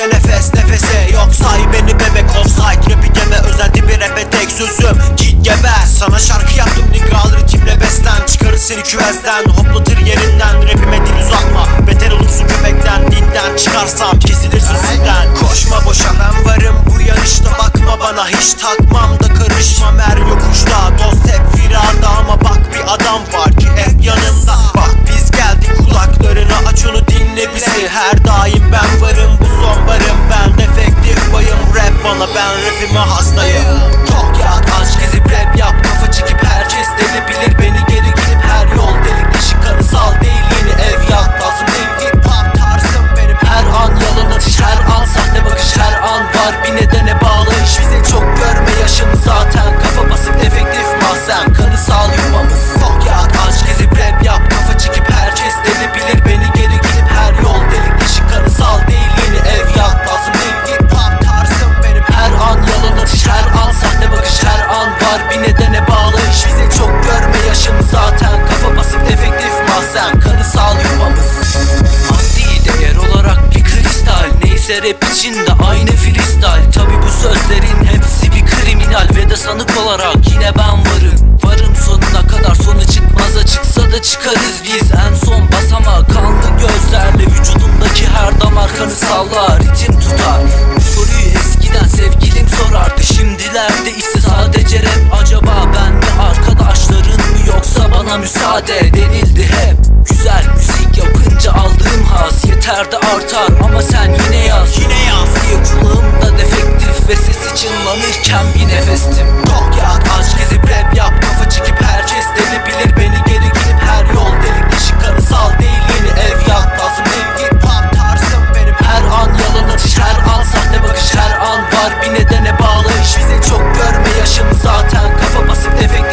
işte nefes nefese Yok. Say beni bebek offside. Rapi geme özeldi bir rap'e tek sözüm. Git gebe. Sana şarkı yaptım. Nigral ritimle beslen Çıkarır seni küvezden. Hoplatır yerinden. Rapime dil uzatma. Beter olursun köpekten. Dinden Çıkarsam kesilir sözünden Koşma boşa. Ben varım bu yarışta. Bakma bana. Hiç takma. Daim ben varım bu son varım. Ben defektif bayım rap bana ben rapime hastayım. Tok Neyse rap içinde aynı freestyle. Tabi bu sözlerin hepsi bir kriminal Ve de sanık olarak yine ben varım. Varım sonuna kadar sonu çıkmaza çıksa da çıkarız biz. En son basama kanlı gözlerle Vücudumdaki her damar kanı sallar ritim tutar. Bu soruyu eskiden sevgilim sorardı Şimdilerde ise sadece rap. Acaba ben mi arkadaşların mı yoksa bana müsaade denildi hep. Güzel yeter de artar ama sen yine yaz. Yine yaz. Diye kulağımda defektif ve sesi çınlanırken bir nefestim. Tok yat aç gezip rap yap kafa çekip herkes deli bilir Beni geri gidip her yol delik deşik kanısal değil. Yeni ev yat Lazım hip hop tarzım benim. Her an yalan atış her an sahte bakış her an var. Bir nedene bağlı iş Bize çok görme yaşını zaten. Kafa basıp efektif